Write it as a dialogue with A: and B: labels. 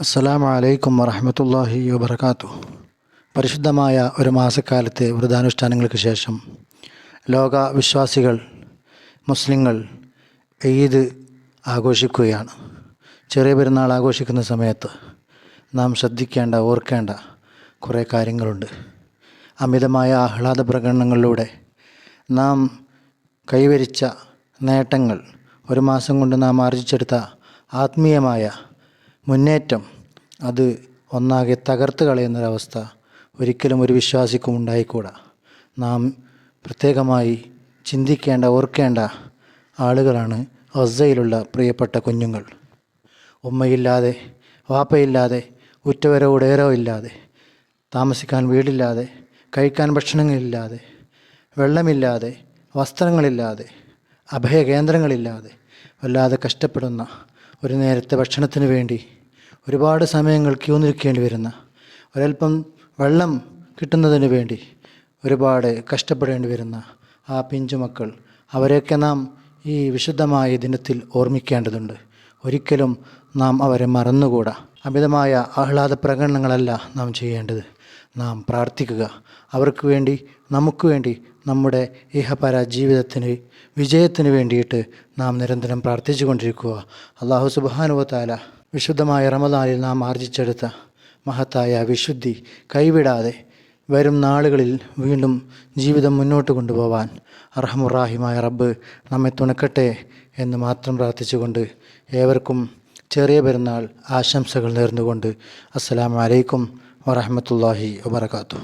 A: അസ്സലാമു അലൈക്കും വറഹമത്തല്ലാഹി വബർക്കാത്തു പരിശുദ്ധമായ ഒരു മാസക്കാലത്തെ വ്രതാനുഷ്ഠാനങ്ങൾക്ക് ശേഷം ലോക വിശ്വാസികൾ മുസ്ലിങ്ങൾ ഈദ് ആഘോഷിക്കുകയാണ്. ചെറിയ പെരുന്നാൾ ആഘോഷിക്കുന്ന സമയത്ത് നാം ശ്രദ്ധിക്കേണ്ട ഓർക്കേണ്ട കുറേ കാര്യങ്ങളുണ്ട്. അമിതമായ ആഹ്ലാദ പ്രകടനങ്ങളിലൂടെ നാം കൈവരിച്ച നേട്ടങ്ങൾ ഒരു മാസം കൊണ്ട് നാം ആർജിച്ചെടുത്ത ആത്മീയമായ മുന്നേറ്റം. അത് ഒന്നാകെ തകർത്ത് കളയുന്നൊരവസ്ഥ ഒരിക്കലും ഒരു വിശ്വാസിക്കും ഉണ്ടായിക്കൂടാ. നാം പ്രത്യേകമായി ചിന്തിക്കേണ്ട ഓർക്കേണ്ട ആളുകളാണ് ഒസയിലുള്ള പ്രിയപ്പെട്ട കുഞ്ഞുങ്ങൾ. ഉമ്മയില്ലാതെ വാപ്പയില്ലാതെ ഉറ്റവരോ ഉടയരോ ഇല്ലാതെ താമസിക്കാൻ വീടില്ലാതെ കഴിക്കാൻ ഭക്ഷണങ്ങളില്ലാതെ വെള്ളമില്ലാതെ വസ്ത്രങ്ങളില്ലാതെ അഭയകേന്ദ്രങ്ങളില്ലാതെ വല്ലാതെ കഷ്ടപ്പെടുന്ന ഒരു നേരത്തെ ഭക്ഷണത്തിന് വേണ്ടി ഒരുപാട് സമയങ്ങൾ ക്യൂ നിൽക്കേണ്ടി വരുന്ന ഒരൽപ്പം വെള്ളം കിട്ടുന്നതിന് വേണ്ടി ഒരുപാട് കഷ്ടപ്പെടേണ്ടി വരുന്ന ആ പിഞ്ചുമക്കൾ അവരെയൊക്കെ നാം ഈ വിശുദ്ധമായ ദിനത്തിൽ ഓർമ്മിക്കേണ്ടതുണ്ട്. ഒരിക്കലും നാം അവരെ മറന്നുകൂടാ. അമിതമായ ആഹ്ലാദ പ്രകടനങ്ങളല്ല നാം ചെയ്യേണ്ടത്. നാം പ്രാർത്ഥിക്കുക. അവർക്ക് വേണ്ടി നമുക്ക് വേണ്ടി നമ്മുടെ ഇഹപര ജീവിതത്തിന് വിജയത്തിന് വേണ്ടിയിട്ട് നാം നിരന്തരം പ്രാർത്ഥിച്ചു കൊണ്ടിരിക്കുക അള്ളാഹു സുബാനുവത്താല വിശുദ്ധമായ റമദാനിൽ നാം ആർജിച്ചെടുത്ത മഹത്തായ വിശുദ്ധി കൈവിടാതെ വരും നാളുകളിൽ വീണ്ടും ജീവിതം മുന്നോട്ട് കൊണ്ടുപോവാൻ അർഹമുറാഹിമായ റബ്ബ് നമ്മെ തുണക്കട്ടെ എന്ന് മാത്രം പ്രാർത്ഥിച്ചുകൊണ്ട് ഏവർക്കും ചെറിയ പെരുന്നാൾ ആശംസകൾ നേർന്നുകൊണ്ട് അസ്സലാമു അലൈക്കും വറഹമത്തല്ലാഹി വബർക്കാത്തു